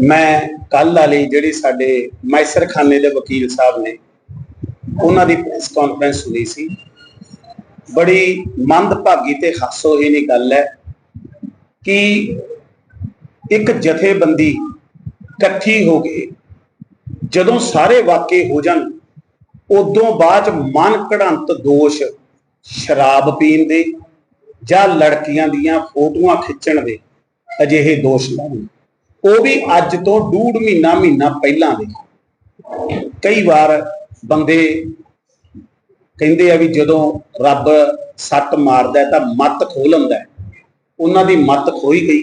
ਮੈਂ ਕੱਲ ਵਾਲੀ ਜਿਹੜੀ ਸਾਡੇ ਮੈਸਰਖਾਨੇ ਦੇ ਵਕੀਲ ਸਾਹਿਬ ਨੇ, ਉਹਨਾਂ ਦੀ ਪ੍ਰੈਸ ਕਾਨਫਰੰਸ ਹੋਈ ਸੀ। ਬੜੀ ਮੰਦਭਾਗੀ ਤੇ ਹਾਸੋਹੀਣੀ ਗੱਲ ਹੈ ਕਿ ਇੱਕ ਜਥੇਬੰਦੀ ਇਕੱਠੀ ਹੋ ਕੇ ਜਦੋਂ ਸਾਰੇ ਵਾਕੇ ਹੋ ਜਾਣ, ਉਦੋਂ ਬਾਅਦ 'ਚ ਮਨ ਘੜੰਤ ਦੋਸ਼ ਸ਼ਰਾਬ ਪੀਣ ਦੇ ਜਾਂ ਲੜਕੀਆਂ ਦੀਆਂ ਫੋਟੋਆਂ ਖਿੱਚਣ ਦੇ ਅਜਿਹੇ ਦੋਸ਼ ਲਾਉਣ। ਉਹ ਵੀ ਅੱਜ ਤੋਂ ਡੂਢ ਮਹੀਨਾ ਮਹੀਨਾ ਪਹਿਲਾਂ ਦੇ। ਕਈ ਵਾਰ ਬੰਦੇ ਕਹਿੰਦੇ ਆ ਵੀ ਜਦੋਂ ਰੱਬ ਸੱਟ ਮਾਰਦਾ ਤਾਂ ਮੱਤ ਖੋਹ ਲੈਂਦਾ ਉਹਨਾਂ ਦੀ ਮੱਤ ਖੋਈ ਗਈ।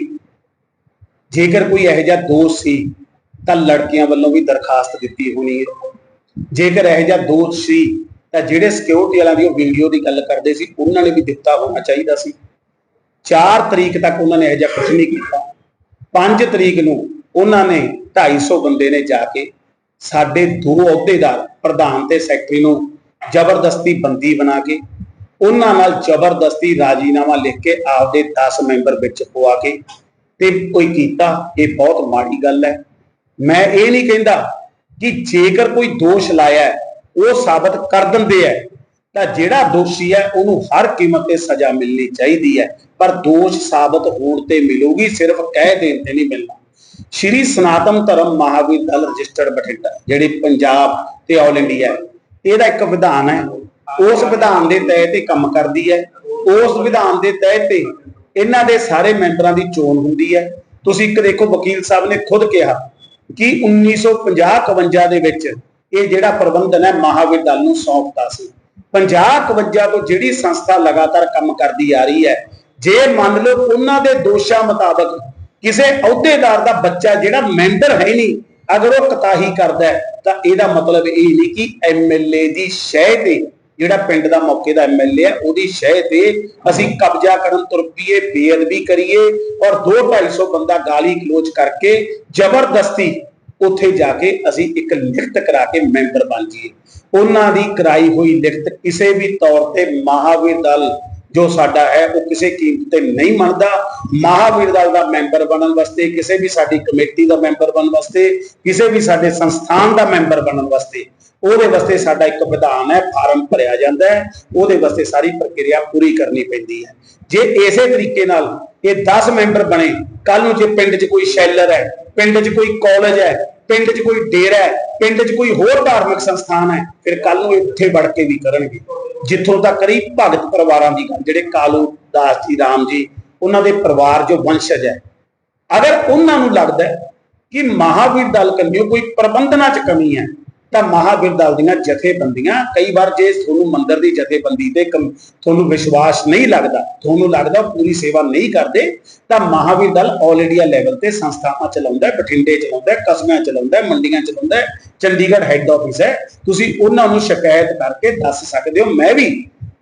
ਜੇਕਰ ਕੋਈ ਇਹੋ ਜਿਹਾ ਦੋਸ਼ ਸੀ, ਤਾਂ ਲੜਕੀਆਂ ਵੱਲੋਂ ਵੀ ਦਰਖਾਸਤ ਦਿੱਤੀ ਹੋਣੀ ਹੈ। ਜੇਕਰ ਇਹੋ ਜਿਹਾ ਦੋਸ਼ ਸੀ, ਤਾਂ ਜਿਹੜੇ ਸਿਕਿਉਰਿਟੀ ਵਾਲਿਆਂ ਦੀ ਉਹ ਵੀਡੀਓ ਦੀ ਗੱਲ ਕਰਦੇ ਸੀ, ਉਹਨਾਂ ਨੇ ਵੀ ਦਿੱਤਾ ਹੋਣਾ ਚਾਹੀਦਾ ਸੀ। 4 ਤਰੀਕ ਤੱਕ ਉਹਨਾਂ ਨੇ ਇਹੋ ਜਿਹਾ ਕੁਝ ਨਹੀਂ ਕੀਤਾ। 5 ਤਰੀਕ ਨੂੰ ਉਹਨਾਂ ਨੇ 250 ਬੰਦੇ ਨੇ ਜਾ ਕੇ ਸਾਡੇ ਦੋ ਅਹੁਦੇਦਾਰ ਪ੍ਰਧਾਨ ਤੇ ਸੈਕਟਰੀ ਨੂੰ ਜ਼ਬਰਦਸਤੀ ਬੰਦੀ ਬਣਾ ਕੇ ਉਹਨਾਂ ਨਾਲ ਜ਼ਬਰਦਸਤੀ ਰਾਜੀਨਾਮਾ ਲਿਖ ਕੇ ਆਪਦੇ 10 ਮੈਂਬਰ ਵਿੱਚ ਪਵਾ ਕੇ ਤੇ ਕੋਈ ਕੀਤਾ, ਇਹ ਬਹੁਤ ਮਾੜੀ ਗੱਲ ਹੈ। ਮੈਂ ਇਹ ਨਹੀਂ ਕਹਿੰਦਾ ਕਿ ਜੇਕਰ ਕੋਈ ਦੋਸ਼ ਲਾਇਆ ਉਹ ਸਾਬਤ ਕਰ ਦਿੰਦੇ ਹੈ। ਤਾਂ ਜਿਹੜਾ ਦੋਸ਼ੀ ਹੈ, ਉਹਨੂੰ ਹਰ ਕੀਮਤ ਤੇ ਸਜ਼ਾ ਮਿਲਣੀ ਚਾਹੀਦੀ ਹੈ। ਪਰ ਦੋਸ਼ ਸਾਬਤ ਹੋਣ ਤੇ ਮਿਲੂਗੀ, ਸਿਰਫ ਕਹਿ ਦੇਣ ਤੇ ਨਹੀਂ ਮਿਲਣਾ। ਸ਼੍ਰੀ ਸਨਾਤਨ ਧਰਮ ਮਹਾਵੀਰ ਦਲ ਰਜਿਸਟਰਡ ਬਠਿੰਡਾ, ਜਿਹੜੀ ਪੰਜਾਬ ਤੇ ਆਲ ਇੰਡੀਆ ਇਹਦਾ ਇੱਕ ਵਿਧਾਨ ਹੈ। ਉਸ ਵਿਧਾਨ ਦੇ ਤਹਿਤ ਇਹ ਕੰਮ ਕਰਦੀ ਹੈ। ਉਸ ਵਿਧਾਨ ਦੇ ਤਹਿਤ ਤੇ ਇਹਨਾਂ ਦੇ ਸਾਰੇ ਮੈਂਬਰਾਂ ਦੀ ਚੋਣ ਹੁੰਦੀ ਹੈ। ਤੁਸੀਂ ਇੱਕ ਦੇਖੋ, ਵਕੀਲ ਸਾਹਿਬ ਨੇ ਖੁਦ ਕਿਹਾ ਕਿ 1950-51 ਦੇ ਵਿੱਚ ਇਹ ਜਿਹੜਾ ਪ੍ਰਬੰਧਨ ਹੈ, ਮਹਾਵੀਰ ਦਲ ਨੂੰ ਸੌਂਪਤਾ ਸੀ। 50-51 ਤੋਂ ਜਿਹੜੀ ਸੰਸਥਾ ਲਗਾਤਾਰ ਕੰਮ ਕਰਦੀ ਆ ਰਹੀ ਹੈ, ਜੇ ਮੰਨ ਲਓ ਉਹਨਾਂ ਦੇ ਦੋਸ਼ਾਂ ਮੁਤਾਬਕ ਕਿਸੇ ਅਹੁਦੇਦਾਰ ਦਾ ਬੱਚਾ ਜਿਹੜਾ ਮੈਂਬਰ ਹੈ ਨਹੀਂ, ਅਗਰ ਉਹ ਕਤਾਹੀ ਕਰਦਾ ਤਾਂ ਇਹਦਾ ਮਤਲਬ ਇਹ ਨਹੀਂ ਕਿ ਐਮਐਲਏ ਦੀ ਸ਼ਹਿ ਤੇ, ਜਿਹੜਾ ਪਿੰਡ ਦਾ ਮੌਕੇ ਦਾ ਐਮਐਲਏ ਹੈ, ਉਹਦੀ ਸ਼ਹਿ ਤੇ ਅਸੀਂ ਕਬਜ਼ਾ ਕਰਨ ਤੁਰ ਪਈਏ ਬੇਅਦਬੀ ਕਰੀਏ ਔਰ 2-250 ਬੰਦਾ ਗਾਲੀ ਗਲੋਚ ਕਰਕੇ ਜ਼ਬਰਦਸਤੀ ਉੱਥੇ ਜਾ ਕੇ ਅਸੀਂ ਇੱਕ ਲਿਖਤ ਕਰਾ ਕੇ ਮੈਂਬਰ ਬਣ ਜਾਈਏ। ਉਹਨਾਂ ਦੀ ਕਰਾਈ ਹੋਈ ਲਿਖਤ ਕਿਸੇ ਵੀ ਤੌਰ ਤੇ ਮਹਾਵੀਰ ਦਲ ਜੋ ਸਾਡਾ ਹੈ, ਉਹ ਕਿਸੇ ਕੀਮਤ ਤੇ ਨਹੀਂ ਮੰਨਦਾ। ਮਹਾਵੀਰ ਦਲ ਦਾ ਮੈਂਬਰ ਬਣਨ ਵਾਸਤੇ, ਕਿਸੇ ਵੀ ਸਾਡੀ ਕਮੇਟੀ ਦਾ ਮੈਂਬਰ ਬਣਨ ਵਾਸਤੇ, ਕਿਸੇ ਵੀ ਸਾਡੇ ਸੰਸਥਾਨ ਦਾ ਮੈਂਬਰ ਬਣਨ ਵਾਸਤੇ, ਉਹਦੇ ਵਾਸਤੇ ਸਾਡਾ ਇੱਕ ਵਿਧਾਨ ਹੈ, ਫਾਰਮ ਭਰਿਆ ਜਾਂਦਾ ਹੈ। ਉਹਦੇ ਵਾਸਤੇ ਸਾਰੀ ਪ੍ਰਕਿਰਿਆ ਪੂਰੀ ਕਰਨੀ ਪੈਂਦੀ ਹੈ। ਜੇ ਇਸੇ ਤਰੀਕੇ ਨਾਲ ਇਹ 10 ਮੈਂਬਰ ਬਣੇ ਕੱਲ ਨੂੰ ਜੇ ਪਿੰਡ 'ਚ ਕੋਈ ਸ਼ੈਲਰ ਹੈ, ਪਿੰਡ 'ਚ ਕੋਈ ਕਾਲਜ ਹੈ, ਪਿੰਡ 'ਚ ਕੋਈ ਡੇਰਾ ਹੈ, ਪਿੰਡ 'ਚ ਕੋਈ ਹੋਰ ਧਾਰਮਿਕ ਸੰਸਥਾਨ ਹੈ, ਫਿਰ ਕੱਲ ਨੂੰ ਇਹ ਉੱਥੇ ਵੜ ਕੇ ਵੀ ਕਰਨਗੇ। ਜਿੱਥੋਂ ਤੱਕ ਕਰੀ ਭਗਤ ਪਰਿਵਾਰਾਂ ਦੀ ਗੱਲ, ਜਿਹੜੇ ਕਾਲੂ, ਦਾਸ ਜੀ, ਰਾਮ ਜੀ, ਉਹਨਾਂ ਦੇ ਪਰਿਵਾਰ ਜੋ ਵੰਸ਼ਜ ਹੈ। ਅਗਰ ਉਹਨਾਂ ਨੂੰ ਲੱਗਦਾ ਕਿ ਮਹਾਵੀਰ ਦਲ ਕੰਨਿਓ ਕੋਈ ਪ੍ਰਬੰਧਨਾ 'ਚ ਕਮੀ ਹੈ ਤਾਂ ਮਹਾਵੀਰ ਦਲ ਦੀਆਂ ਜਥੇਬੰਦੀਆਂ, ਕਈ ਵਾਰ ਜੇ ਤੁਹਾਨੂੰ ਮੰਦਰ ਦੀ ਜਥੇਬੰਦੀ ਤੇ ਤੁਹਾਨੂੰ ਵਿਸ਼ਵਾਸ ਨਹੀਂ ਲੱਗਦਾ, ਤੁਹਾਨੂੰ ਲੱਗਦਾ ਪੂਰੀ ਸੇਵਾ ਨਹੀਂ ਕਰਦੇ, ਤਾਂ ਮਹਾਵੀਰ ਆਲ ਇੰਡੀਆ ਲੈਵਲ ਤੇ ਸੰਸਥਾਵਾਂ ਚਲਾਉਂਦਾ, ਬਠਿੰਡੇ ਚਲਾਉਂਦਾ, ਕਸਬਿਆਂ ਚਲਾਉਂਦਾ, ਮੰਡੀਆਂ ਚਲਾਉਂਦਾ, ਚੰਡੀਗੜ੍ਹ ਹੈੱਡ ਆਫਿਸ ਹੈ, ਤੁਸੀਂ ਉਹਨਾਂ ਨੂੰ ਸ਼ਿਕਾਇਤ ਕਰਕੇ ਦੱਸ ਸਕਦੇ ਹੋ, ਮੈਂ ਵੀ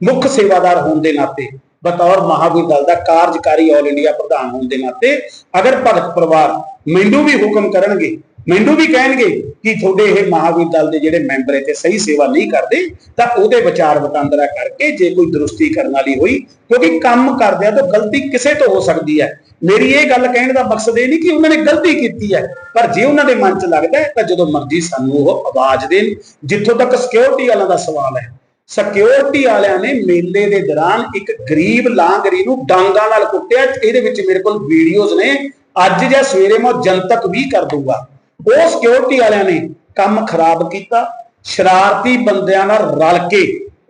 ਮੁੱਖ ਸੇਵਾਦਾਰ ਹੋਣ ਦੇ ਨਾਤੇ, ਬਤੌਰ ਮਹਾਵੀਰ ਦਲ ਦਾ ਕਾਰਜਕਾਰੀ ਆਲ ਇੰਡੀਆ ਪ੍ਰਧਾਨ ਹੋਣ ਦੇ ਨਾਤੇ, ਅਗਰ ਭਗਤ ਪਰਿਵਾਰ ਮੈਨੂੰ ਵੀ ਹੁਕਮ ਕਰਨਗੇ ਮੈਨੂੰ ਵੀ ਕਹਿਣਗੇ ਕਿ ਤੁਹਾਡੇ ਇਹ ਮਹਾਵੀਰ ਦਲ ਦੇ ਜਿਹੜੇ ਮੈਂਬਰ ਇੱਥੇ ਸਹੀ ਸੇਵਾ ਨਹੀਂ ਕਰਦੇ, ਤਾਂ ਉਹਦੇ ਵਿਚਾਰ ਵਟਾਂਦਰਾ ਕਰਕੇ ਜੇ ਕੋਈ ਦਰੁਸਤੀ ਕਰਨ ਵਾਲੀ ਹੋਈ, ਕਿਉਂਕਿ ਕੰਮ ਕਰਦਿਆਂ ਤਾਂ ਗਲਤੀ ਕਿਸੇ ਤੋਂ ਹੋ ਸਕਦੀ ਹੈ। ਮੇਰੀ ਇਹ ਗੱਲ ਕਹਿਣ ਦਾ ਮਕਸਦ ਇਹ ਨਹੀਂ ਕਿ ਉਹਨਾਂ ਨੇ ਗਲਤੀ ਕੀਤੀ ਹੈ, ਪਰ ਜੇ ਉਹਨਾਂ ਦੇ ਮਨ 'ਚ ਲੱਗਦਾ ਹੈ, ਤਾਂ ਜਦੋਂ ਮਰਜ਼ੀ ਸਾਨੂੰ ਉਹ ਆਵਾਜ਼ ਦੇਣ। ਜਿੱਥੋਂ ਤੱਕ ਸਿਕਿਉਰਿਟੀ ਵਾਲਿਆਂ ਦਾ ਸਵਾਲ ਹੈ ਸਿਕਿਉਰਿਟੀ ਵਾਲਿਆਂ ਨੇ ਮੇਲੇ ਦੇ ਦੌਰਾਨ ਇੱਕ ਗਰੀਬ ਲਾਂਗਰੀ ਨੂੰ ਡਾਂਗਾ ਨਾਲ ਕੁੱਟਿਆ, ਇਹਦੇ ਵਿੱਚ ਮੇਰੇ ਕੋਲ ਵੀਡੀਓਜ਼ ਨੇ। ਅੱਜ ਜਾਂ ਸਵੇਰੇ ਮੈਂ ਉਹ ਜਨਤਕ ਵੀ ਕਰ ਦੂੰਗਾ ਉਹ ਸਿਕਿਉਰਿਟੀ ਵਾਲਿਆਂ ਨੇ ਕੰਮ ਖਰਾਬ ਕੀਤਾ, ਸ਼ਰਾਰਤੀ ਬੰਦਿਆਂ ਨਾਲ ਰਲ ਕੇ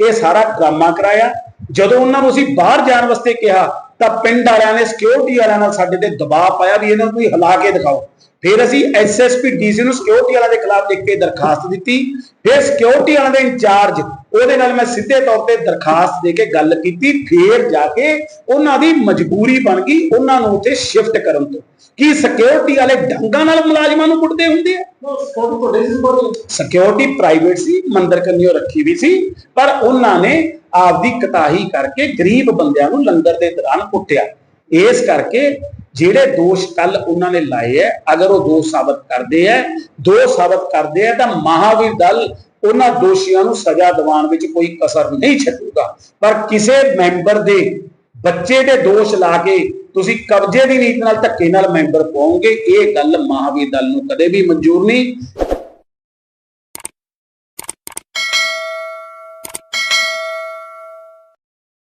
ਇਹ ਸਾਰਾ ਡਰਾਮਾ ਕਰਾਇਆ। ਜਦੋਂ ਉਹਨਾਂ ਨੂੰ ਅਸੀਂ ਬਾਹਰ ਜਾਣ ਵਾਸਤੇ ਕਿਹਾ, ਤਾਂ ਪਿੰਡ ਵਾਲਿਆਂ ਨੇ ਸਿਕਿਉਰਿਟੀ ਵਾਲਿਆਂ ਨਾਲ ਸਾਡੇ ਤੇ ਦਬਾਅ ਪਾਇਆ ਵੀ ਇਹਨਾਂ ਨੂੰ ਕੋਈ ਹਿਲਾ ਕੇ ਦਿਖਾਓ। ਫਿਰ ਅਸੀਂ ਐਸਐਸਪੀ ਡੀਸੀ ਨੂੰ ਸਿਕਿਉਰਿਟੀ ਵਾਲਿਆਂ ਦੇ ਖਿਲਾਫ ਲਿਖ ਕੇ ਦਰਖਾਸਤ ਦਿੱਤੀ। ਫਿਰ ਸਿਕਿਉਰਿਟੀ ਵਾਲਿਆਂ ਦੇ ਇੰਚਾਰਜ ਉਹਦੇ ਨਾਲ ਮੈਂ ਸਿੱਧੇ ਤੌਰ ਤੇ ਦਰਖਾਸਤ ਦੇ ਕੇ ਗੱਲ ਕੀਤੀ। ਫਿਰ ਜਾ ਕੇ ਉਹਨਾਂ ਦੀ ਮਜਬੂਰੀ ਬਣ ਗਈ ਉਹਨਾਂ ਨੂੰ ਉੱਥੇ ਸ਼ਿਫਟ ਕਰਨ ਤੋਂ। ਕੀ ਸਿਕਿਉਰਿਟੀ ਵਾਲੇ ਡੰਗਾਂ ਨਾਲ ਮੁਲਾਜ਼ਮਾਂ ਨੂੰ ਕੁੱਟਦੇ ਹੁੰਦੇ ਆ? ਸਿਕਿਉਰਿਟੀ ਪ੍ਰਾਈਵੇਟ ਸੀ ਮੰਦਰ ਕੰਨਿਓ ਰੱਖੀ ਵੀ ਸੀ ਪਰ ਉਹਨਾਂ ਨੇ ਆਪਦੀ ਕਤਾਹੀ ਕਰਕੇ ਗਰੀਬ ਬੰਦਿਆਂ ਨੂੰ ਲੰਗਰ ਦੇ ਦੌਰਾਨ ਕੁੱਟਿਆ। ਇਸ ਕਰਕੇ ਜਿਹੜੇ ਦੋਸ਼ ਕੱਲ ਉਹਨਾਂ ਨੇ ਲਾਏ ਐ, ਅਗਰ ਉਹ ਦੋਸ਼ ਸਾਬਤ ਕਰਦੇ ਐ, ਦੋਸ਼ ਸਾਬਤ ਕਰਦੇ ਐ, ਤਾਂ ਮਹਾਵੀਰ ਦਲ ਉਹਨਾਂ ਦੋਸ਼ੀਆਂ ਨੂੰ ਸਜ਼ਾ ਦਿਵਾਉਣ ਵਿੱਚ ਕੋਈ ਕਸਰ ਨਹੀਂ ਛੱਡੂਗਾ। ਪਰ ਕਿਸੇ ਮੈਂਬਰ ਦੇ ਬੱਚੇ ਦੇ ਦੋਸ਼ ਲਾ ਕੇ ਤੁਸੀਂ ਕਬਜ਼ੇ ਦੀ ਨੀਤੀ ਨਾਲ ਧੱਕੇ ਨਾਲ ਮੈਂਬਰ ਪਾਓਗੇ ਇਹ ਗੱਲ ਮਹਾਵੀਰ ਦਲ ਨੂੰ ਕਦੇ ਵੀ ਮਨਜ਼ੂਰ ਨਹੀਂ।